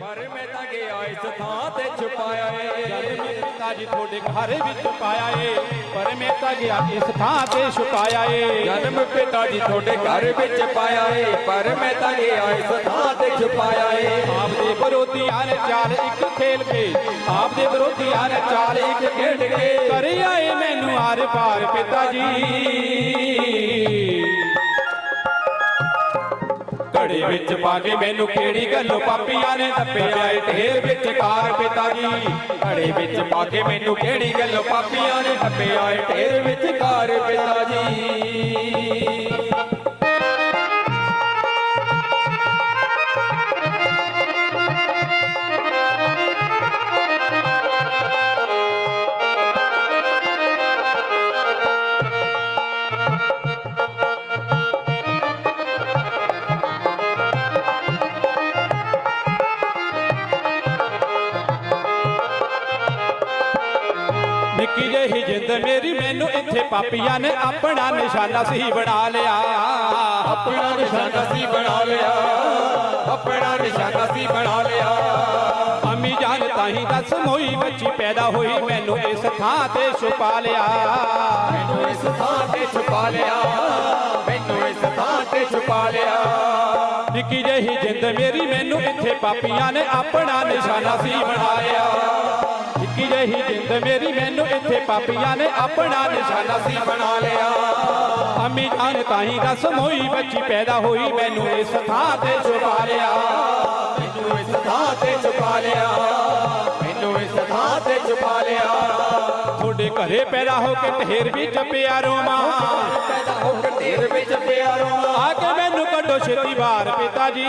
ਪਰ ਮੈਂ ਤਾਂ ਗਿਆ ਇਸ ਥਾਂ ਤੇ ਛੁਪਾਇਆ ਏ। ਜਦ ਮੇਰੇ ਪਿਤਾ ਜੀ, ਤੁਹਾਡੇ ਘਰ ਵਿੱਚ ਪਾਇਆ ਏ। ਪਰ ਮੈਂ ਤਾਂ ਗਿਆ ਇਸ ਥਾਂ ਤੇ ਛੁਪਾਇਆ ਏ। ਜਨਮ ਪਿਤਾ ਜੀ ਤੁਹਾਡੇ ਘਰ ਵਿੱਚ ਪਾਇਆ ਏ। ਪਰ ਮੈਂ ਤਾਂ ਗਿਆ ਇਸ ਥਾਂ ਤੇ ਛੁਪਾਇਆ ਏ। ਆਪ ਦੇ ਵਿਰੋਧੀਆਂ ਨੇ ਚਾਲ ਇੱਕ ਖੇਲ ਕੇ ਆਪ ਦੇ ਵਿਰੋਧੀਆਂ ਨੇ ਚਾਲ ਇੱਕ ਖੇਡ ਕੇ। ਕਰ ਆਏ ਮੈਨੂੰ ਆਰ ਪਾਰ ਪਿਤਾ ਜੀ। ਘੜੇ ਵਿੱਚ ਪਾ ਕੇ ਮੈਨੂੰ ਕਿਹੜੀ ਗੱਲੋਂ ਪਾਪੀਆਂ ਨੇ ਦੱਪਿਆ ਏ? ਢੇਰ ਵਿੱਚ ਕਾਰ ਪਿਤਾ ਜੀ। ਘੜੇ ਵਿੱਚ ਪਾ ਕੇ ਮੈਨੂੰ ਕਿਹੜੀ ਗੱਲ ਪਾਪੀਆਂ ਨੇ ਟੱਪਿਆ ਏ? ਢੇਰ ਵਿੱਚ ਘਰ ਪਿਤਾ ਜੀ। ਨਿੱਕੀ ਜਿਹੀ ਜਿੰਦ ਮੇਰੀ ਮੈਨੂੰ ਇੱਥੇ ਪਾਪੀਆਂ ਨੇ ਆਪਣਾ ਨਿਸ਼ਾਨਾ ਸੀ ਬਣਾ ਲਿਆ। ਆਪਣਾ ਨਿਸ਼ਾਨਾ ਸੀ ਬਣਾ ਲਿਆ। ਆਪਣਾ ਨਿਸ਼ਾਨਾ ਸੀ ਬਣਾ ਲਿਆ। ਅਮੀ ਜਾਨ ਤਾਹੀਂ ਦੱਸ ਮੋਈ ਬੱਚੀ ਪੈਦਾ ਹੋਈ ਮੈਨੂੰ ਇਸ ਥਾਂ ਤੇ ਛੁਪਾ ਲਿਆ। ਮੈਨੂੰ ਇਸ ਥਾਂ ਤੇ ਛੁਪਾ ਲਿਆ। ਮੈਨੂੰ ਇਸ ਥਾਂ ਤੇ ਛੁਪਾ ਲਿਆ। ਨਿੱਕੀ ਜਿਹੀ ਜਿੰਦ ਮੇਰੀ ਮੈਨੂੰ ਇੱਥੇ ਪਾਪੀਆਂ ਨੇ ਆਪਣਾ ਨਿਸ਼ਾਨਾ ਸੀ ਬਣਾਇਆ ਨਿੱਕੀ ਜਿਹੀ ਜਿੰਦ ਮੇਰੀ ਮੈਨੂੰ ਇੱਥੇ ਪਾਪੀਆਂ ਨੇ ਆਪਣਾ ਨਿਸ਼ਾਨਾ ਸੀ ਬਣਾ ਲਿਆ। ਅਮੀ ਜਾਨ ਤਾਹੀਂ ਦੱਸ ਮੋਈ ਬੱਚੀ ਪੈਦਾ ਹੋਈ, ਮੈਨੂੰ ਇਸ ਥਾਂ ਤੇ ਛੁਪਾ ਲਿਆ। ਮੈਨੂੰ ਇਸ ਥਾਂ ਤੇ ਛੁਪਾ ਲਿਆ। ਮੈਨੂੰ ਇਸ ਥਾਂ ਤੇ ਛੁਪਾ ਲਿਆ। ਤੁਹਾਡੇ ਘਰੇ ਪੈਦਾ ਹੋ ਕੇ ਢੇਰ ਵੀ ਜੱਪਿਆ ਰੋਮਾ ਪੈਦਾ ਹੋ ਕੇ ਢੇਰ ਵਿੱਚ ਪਿਆਰੋ ਆ ਕੇ ਮੈਨੂੰ ਕੱਢੋ ਛੇਤੀ ਬਾਹਰ ਪਿਤਾ ਜੀ।